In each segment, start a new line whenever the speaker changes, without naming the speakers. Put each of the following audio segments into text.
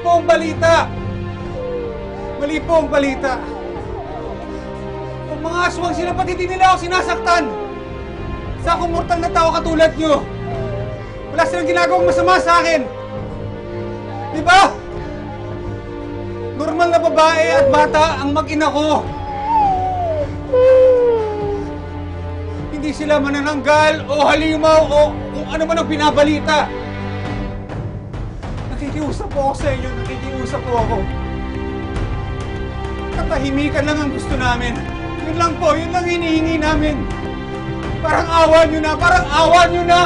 po ang balita. Mali po ang balita. Ang mga aswang sila, pati di nila ako sinasaktan. Sa akong mortal na tao katulad nyo. Wala silang ginagawang masama sa akin. Di ba? Normal na babae at bata ang mag-ina ko. Hindi sila manananggal o halimaw o kung ano man ang pinabalita. Nakikiusap po ako sa inyo, nakikiusap po ako. Katahimikan lang ang gusto namin. Yun lang po, yun lang hinihingi namin. Parang awa nyo na, parang awa nyo na!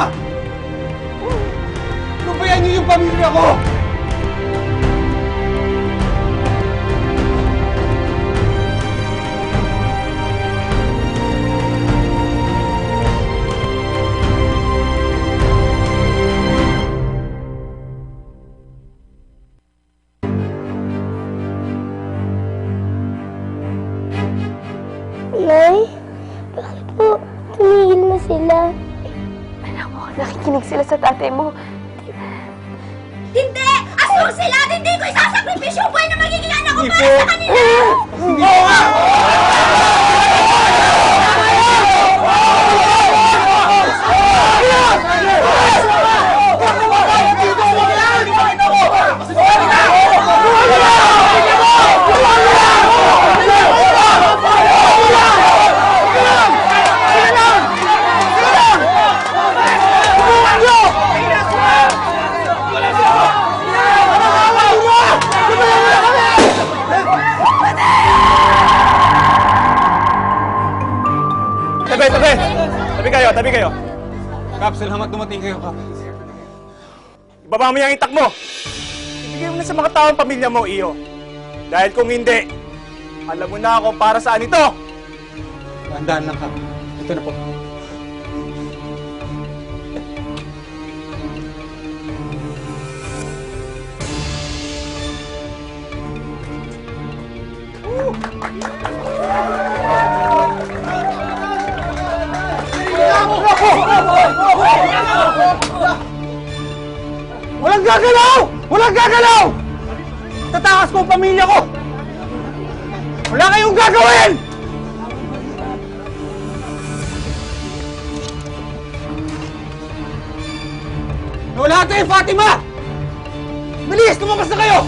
Lubayan nyo yung pamilya ko!
Nakikinig sila sa tatay mo.
Hindi! Aswang sila! Hindi ko isasakripisyo buhay na magiging anak ko para sa kanila!
Tabi kayo.
Kap, salamat dumating kayo, Kap.
Ibaba mo yung itak mo. Ibigay mo na sa mga taong pamilya mo, iyo. Dahil kung hindi, alam mo na kung para saan ito.
Tandaan lang, Kap. Ito na po. Walang gagalaw! Walang gagalaw! Tatakas ko ang pamilya ko! Wala kayong gagawin! Wala tayo, Fatima! Bilis! Lumabas na kayo!